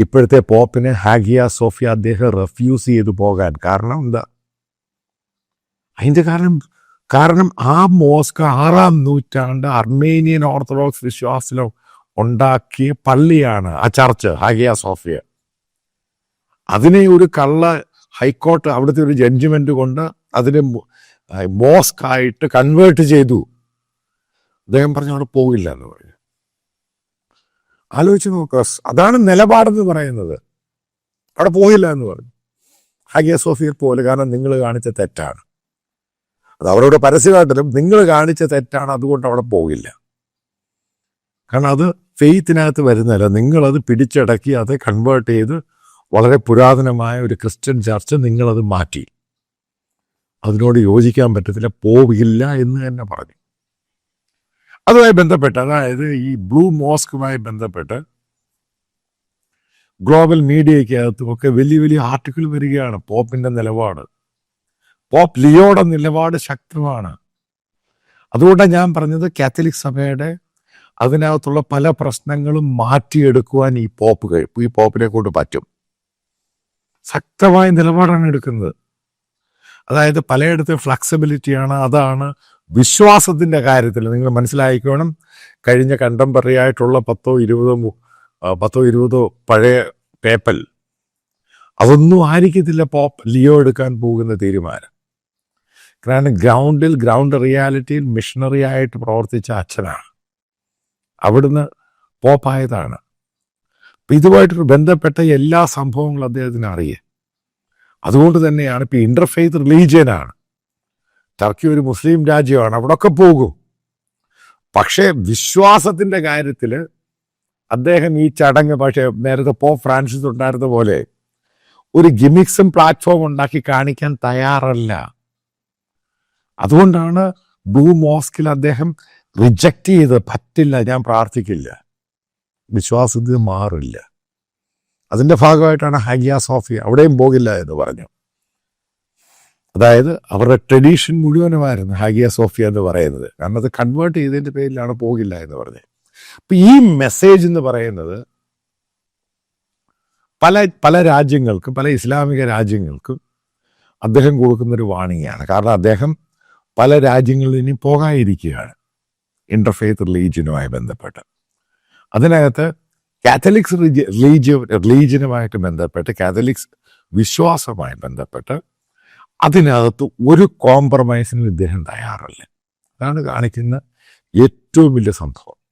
ഇപ്പോഴത്തെ പോപ്പിനെ Hagia Sophia അദ്ദേഹം റെഫ്യൂസ് ചെയ്തു പോകാൻ കാരണം എന്താ? അതിന്റെ കാരണം കാരണം ആ മോസ്ക് ആറാം നൂറ്റാണ്ട് അർമേനിയൻ ഓർത്തഡോക്സ് വിശ്വാസിലോ ഉണ്ടാക്കിയ പള്ളിയാണ് ആ ചർച്ച് ഹാഗിയ സോഫിയ. അതിനെ ഒരു കള്ള ഹൈക്കോർട്ട് അവിടുത്തെ ഒരു ജഡ്ജ്മെന്റ് കൊണ്ട് അതിനെ മോസ്ക് ആയിട്ട് കൺവേർട്ട് ചെയ്തു. അദ്ദേഹം പറഞ്ഞു അവിടെ പോകില്ല എന്ന് പറഞ്ഞു. ആലോചിച്ച് നോക്കുക അതാണ് നിലപാടെന്ന് പറയുന്നത്. അവിടെ പോയില്ല എന്ന് പറഞ്ഞു. ഹാഗിയ സോഫിയർ പോലെ കാരണം നിങ്ങൾ കാണിച്ച തെറ്റാണ്. അത് അവരോട് പരസ്യമായിട്ടിലും നിങ്ങൾ കാണിച്ച തെറ്റാണ് അതുകൊണ്ട് അവിടെ പോകില്ല കാരണം അത് ഫെയ്ത്തിനകത്ത് വരുന്നില്ല നിങ്ങളത് പിടിച്ചടക്കി അത് കൺവേർട്ട് ചെയ്ത് വളരെ പുരാതനമായ ഒരു ക്രിസ്ത്യൻ ചർച്ച് നിങ്ങളത് മാറ്റി. അതിനോട് യോജിക്കാൻ പറ്റത്തില്ല പോവില്ല എന്ന് തന്നെ പറഞ്ഞു. അതുമായി ബന്ധപ്പെട്ട് അതായത് ഈ ബ്ലൂ മോസ്കുമായി ബന്ധപ്പെട്ട് ഗ്ലോബൽ മീഡിയയ്ക്കകത്തും ഒക്കെ വലിയ വലിയ ആർട്ടിക്കിൾ വരികയാണ്. പോപ്പിന്റെ നിലപാട്. പോപ്പ് ലിയോയുടെ നിലപാട് ശക്തമാണ്. അതുകൊണ്ടാണ് ഞാൻ പറഞ്ഞത് കാത്തലിക് സഭയുടെ അതിനകത്തുള്ള പല പ്രശ്നങ്ങളും മാറ്റിയെടുക്കുവാൻ ഈ പോപ്പ് കഴിപ്പ് ഈ പോപ്പിനെ കൊണ്ട് പറ്റും. ശക്തമായ നിലപാടാണ് എടുക്കുന്നത്. അതായത് പലയിടത്തും ഫ്ലെക്സിബിലിറ്റിയാണ് അതാണ് വിശ്വാസത്തിന്റെ കാര്യത്തിൽ നിങ്ങൾ മനസ്സിലായിക്കോണം. കഴിഞ്ഞ കണ്ടംപററി ആയിട്ടുള്ള പത്തോ ഇരുപതോ പത്തോ ഇരുപതോ പഴയ പേപ്പൽ അതൊന്നും ആയിരിക്കത്തില്ല പോപ്പ് ലിയോ എടുക്കാൻ പോകുന്ന തീരുമാനം. കാരണം ഗ്രൗണ്ടിൽ ഗ്രൗണ്ട് റിയാലിറ്റിയിൽ മിഷണറി ആയിട്ട് പ്രവർത്തിച്ച അച്ഛനാണ്. അവിടുന്ന് പോപ്പായതാണ്. അപ്പം ഇതുമായിട്ട് ബന്ധപ്പെട്ട എല്ലാ സംഭവങ്ങളും അദ്ദേഹത്തിന് അറിയേ അതുകൊണ്ട് തന്നെയാണ് ഇപ്പം ഇന്റർഫെയ്ത്ത് റിലീജിയനാണ് ടർക്കി ഒരു മുസ്ലിം രാജ്യമാണ് അവിടൊക്കെ പോകും. പക്ഷേ വിശ്വാസത്തിന്റെ കാര്യത്തിൽ അദ്ദേഹം ഈ ചടങ്ങ് പക്ഷേ നേരത്തെ പോ ഫ്രാൻസിസ് ഉണ്ടായിരുന്ന പോലെ ഒരു ഗിമിക്സും പ്ലാറ്റ്ഫോം ഉണ്ടാക്കി കാണിക്കാൻ തയ്യാറല്ല. അതുകൊണ്ടാണ് ബ്ലൂ മോസ്കിൽ അദ്ദേഹം റിജക്റ്റ് ചെയ്ത് പറ്റില്ല ഞാൻ പ്രാർത്ഥിക്കില്ല. വിശ്വാസത്തിൽ മാറില്ല. അതിന്റെ ഭാഗമായിട്ടാണ് ഹാഗിയ സോഫി അവിടെയും പോകില്ല എന്ന് പറഞ്ഞു. അതായത് അവരുടെ ട്രഡീഷൻ മുഴുവനുമായിരുന്നു ഹാഗിയ സോഫിയ എന്ന് പറയുന്നത്. കാരണം അത് കൺവേർട്ട് ചെയ്തതിന്റെ പേരിലാണ് പോകില്ല എന്ന് പറഞ്ഞത് അപ്പം ഈ മെസ്സേജ് എന്ന് പറയുന്നത് പല പല രാജ്യങ്ങൾക്കും പല ഇസ്ലാമിക രാജ്യങ്ങൾക്കും അദ്ദേഹം കൊടുക്കുന്നൊരു വാണിംഗാണ് കാരണം അദ്ദേഹം പല രാജ്യങ്ങളിൽ ഇനി പോകാതിരിക്കുകയാണ്. ഇന്റർഫെയ്ത്ത് റിലീജിയനുമായി ബന്ധപ്പെട്ട്. അതിനകത്ത് കാത്തലിക്സ് റിലീജിയ റിലീജിയനുമായിട്ട് ബന്ധപ്പെട്ട് കാത്തലിക്സ് വിശ്വാസവുമായി ബന്ധപ്പെട്ട് അതിനകത്ത് ഒരു കോംപ്രമൈസിനും ഇദ്ദേഹം തയ്യാറല്ല. അതാണ് കാണിക്കുന്ന ഏറ്റവും വലിയ സംഭവം.